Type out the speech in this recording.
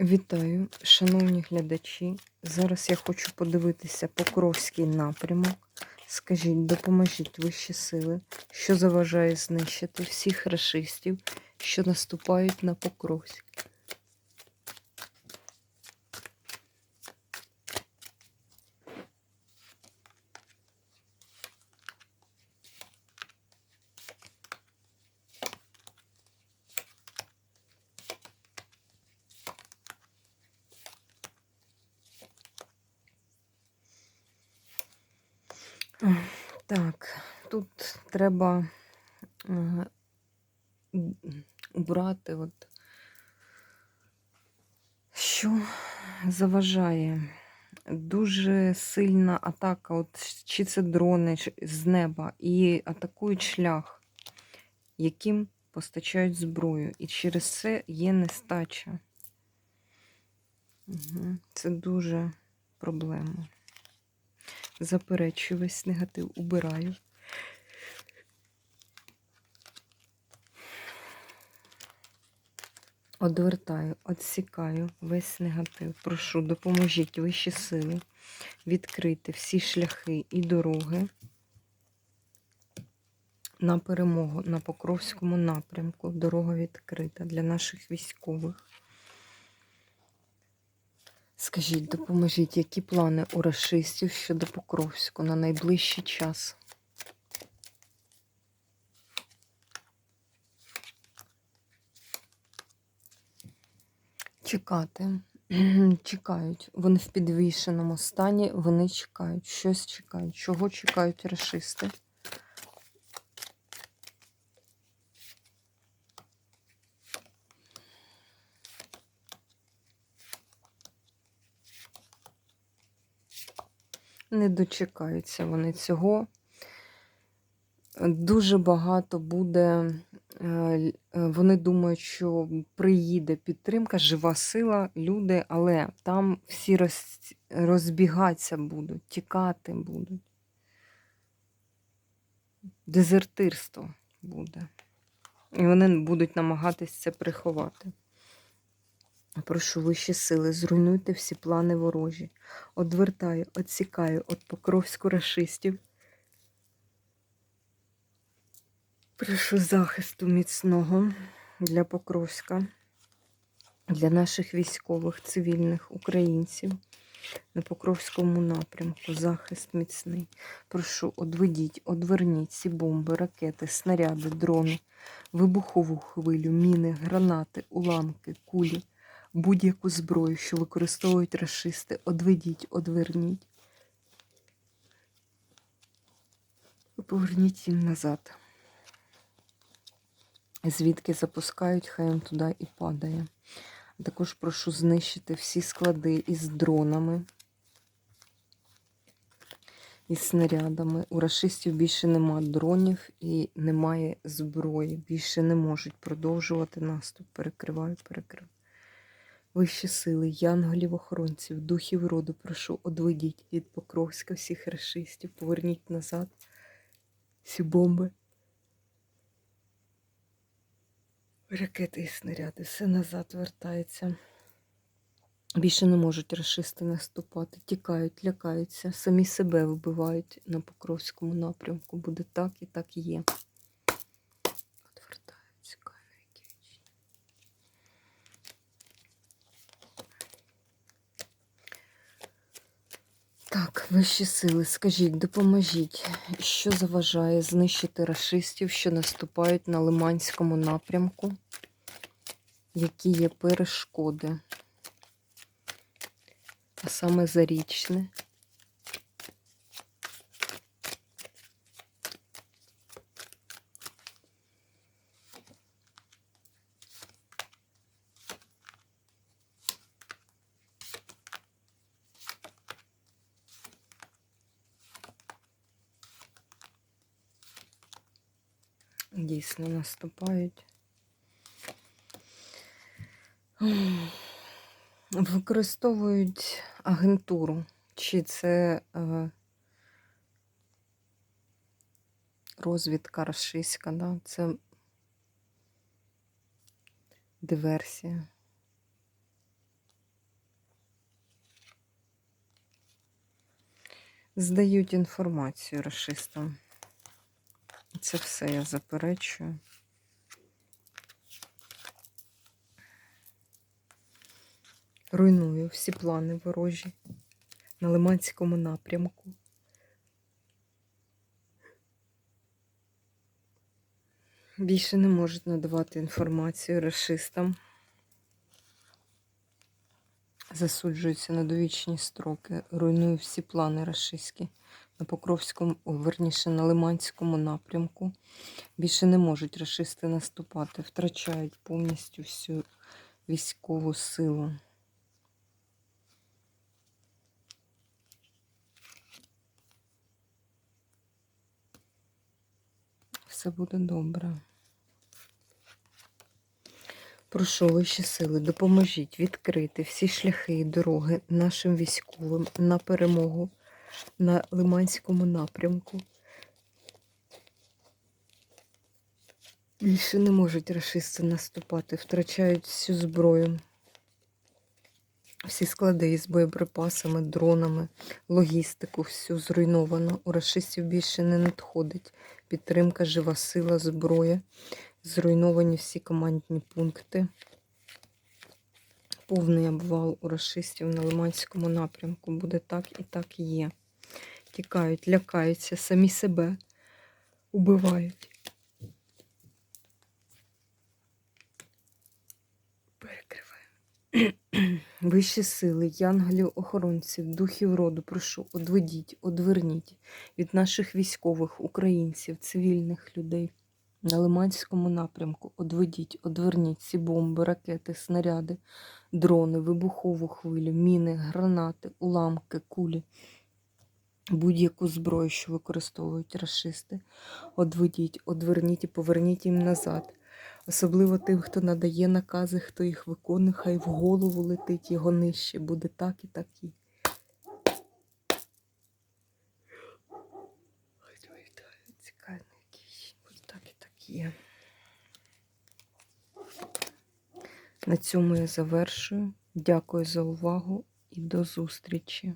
Вітаю, шановні глядачі. Зараз я хочу подивитися Покровський напрямок. Скажіть, допоможіть вищі сили, що заважає знищити всіх рашистів, що наступають на Покровськ. Так, тут треба е, убрати, от, що заважає. Дуже сильна атака, от, чи це дрони з неба, і атакують шлях, яким постачають зброю. І через це є нестача. Це дуже проблема. Заперечую весь негатив, убираю. Одвертаю, відсікаю весь негатив. Прошу, допоможіть вищі сили відкрити всі шляхи і дороги на перемогу на Покровському напрямку. Дорога відкрита для наших військових. Скажіть, допоможіть, які плани у рашистів щодо Покровську на найближчий час? Чекати. Чекають. Вони в підвішеному стані, вони чекають, щось чекають. Чого чекають рашисти? Не дочекаються вони цього. Дуже багато буде. е, е, Вони думають, що приїде підтримка, жива сила, люди, але там всі роз, розбігатися будуть, тікати будуть. Дезертирство буде. І вони будуть намагатись це приховати. Прошу вищі сили, зруйнуйте всі плани ворожі. Одвертаю, відсікаю від покровську рашистів. Прошу захисту міцного для Покровська, для наших військових, цивільних українців на Покровському напрямку. Захист міцний. Прошу, одведіть, одверніть ці бомби, ракети, снаряди, дрони, вибухову хвилю, міни, гранати, уламки, кулі, будь-яку зброю, що використовують рашисти. Одведіть, одверніть. Поверніть їм назад. Звідки запускають, хай він туди і падає. Також прошу знищити всі склади із дронами, із снарядами. У рашистів більше нема дронів і немає зброї. Більше не можуть продовжувати наступ. Перекриваю, перекриваю. Вищі сили, янголів, охоронців, духів роду, прошу, одведіть від Покровська всіх рашистів, поверніть назад всі бомби. Ракети і снаряди, все назад вертається. Більше не можуть рашисти наступати, тікають, лякаються, самі себе вбивають на Покровському напрямку. Буде так і так і є. Так, вищі сили, скажіть, допоможіть, що заважає знищити рашистів, що наступають на Лиманському напрямку? Які є перешкоди? А саме зарічне. дійсно наступають. Використовують агентуру, чи це е, розвідка рашистська, да? це диверсія. Здають інформацію расистам. Це все я заперечую. Руйную всі плани ворожі на Лиманському напрямку. Більше не можуть надавати інформацію расистам. Засуджуються на довічні строки. Руйную всі плани рашистські на Покровському, верніше на Лиманському напрямку. Більше не можуть рашисти наступати, втрачають повністю всю військову силу. Все буде добре. Прошу вищі сили, допоможіть відкрити всі шляхи і дороги нашим військовим на перемогу на Лиманському напрямку. Більше не можуть рашисти наступати, втрачають всю зброю, всі склади із боєприпасами, дронами, логістику, всю зруйновано. У рашистів більше не надходить підтримка, жива сила, зброя. Зруйновані всі командні пункти. Повний обвал у рашистів на Лиманському напрямку. Буде так і так є. Тікають, лякаються, самі себе убивають. Перекриваємо. Вищі сили, янголів, охоронців, духів роду, прошу, одведіть, одверніть від наших військових, українців, цивільних людей на Лиманському напрямку. Одведіть, одверніть ці бомби, ракети, снаряди, дрони, вибухову хвилю, міни, гранати, уламки, кулі, будь-яку зброю, що використовують расисти. Одведіть, одверніть і поверніть їм назад. Особливо тим, хто надає накази, хто їх виконує, хай в голову летить його нижче. Буде так і так і. Цікавий так і так. На цьому я завершую. Дякую за увагу і до зустрічі.